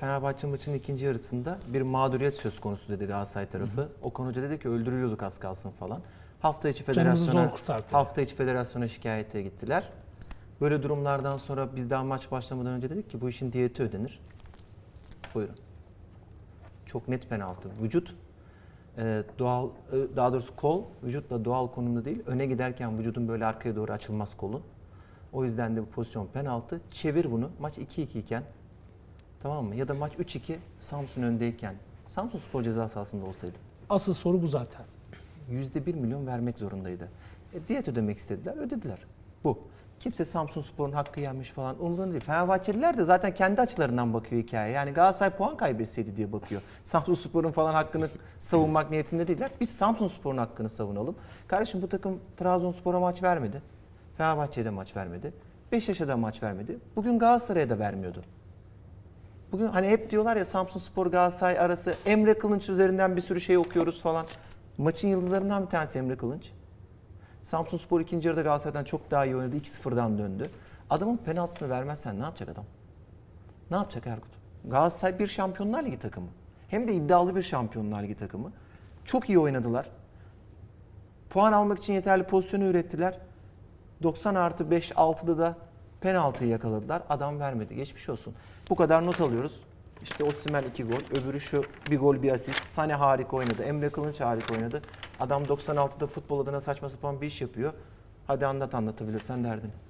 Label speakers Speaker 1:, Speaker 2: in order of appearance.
Speaker 1: Fenerbahçe maçının ikinci yarısında bir mağduriyet söz konusu dedi Galatasaray tarafı. Okan Hoca dedi ki öldürülüyorduk az kalsın falan. Hafta içi federasyona, hafta içi federasyona şikayete gittiler. Böyle durumlardan sonra biz daha maç başlamadan önce dedik ki bu işin diyeti ödenir. Buyurun. Çok net penaltı. Vücut e, doğal e, daha doğrusu kol vücutla doğal konumda değil. Öne giderken vücudun böyle arkaya doğru açılmaz kolun. O yüzden de bu pozisyon penaltı. Çevir bunu. Maç 2-2 iken tamam mı? Ya da maç 3-2 Samsun öndeyken Samsun Spor ceza sahasında olsaydı
Speaker 2: Asıl soru bu zaten.
Speaker 1: %1 milyon vermek zorundaydı. E, diyet ödemek istediler, ödediler. Bu. Kimse Samsun Spor'un hakkı yenmiş falan umurunda değil. Fenerbahçeliler de zaten kendi açılarından bakıyor hikaye. Yani Galatasaray puan kaybetseydi diye bakıyor. Samsun Spor'un falan hakkını savunmak niyetinde değiller. Biz Samsun Spor'un hakkını savunalım. Kardeşim bu takım Trabzonspor'a maç vermedi. Fenerbahçe'ye de maç vermedi. Beşiktaş'a da maç vermedi. Bugün Galatasaray'a da vermiyordu. Bugün hani hep diyorlar ya Samsun Spor Galatasaray arası Emre Kılınç üzerinden bir sürü şey okuyoruz falan. Maçın yıldızlarından bir tanesi Emre Kılınç. Samsun Spor ikinci yarıda Galatasaray'dan çok daha iyi oynadı. 2-0'dan döndü. Adamın penaltısını vermezsen ne yapacak adam? Ne yapacak Erkut? Galatasaray bir Şampiyonlar Ligi takımı. Hem de iddialı bir Şampiyonlar Ligi takımı. Çok iyi oynadılar. Puan almak için yeterli pozisyonu ürettiler. 90 artı 5 6'da da penaltıyı yakaladılar. Adam vermedi. Geçmiş olsun. Bu kadar not alıyoruz. İşte Osimhen 2 gol. Öbürü şu bir gol bir asist. Sane harika oynadı. Emre Kılınç harika oynadı. Adam 96'da futbol adına saçma sapan bir iş yapıyor. Hadi anlat anlatabilirsen derdin.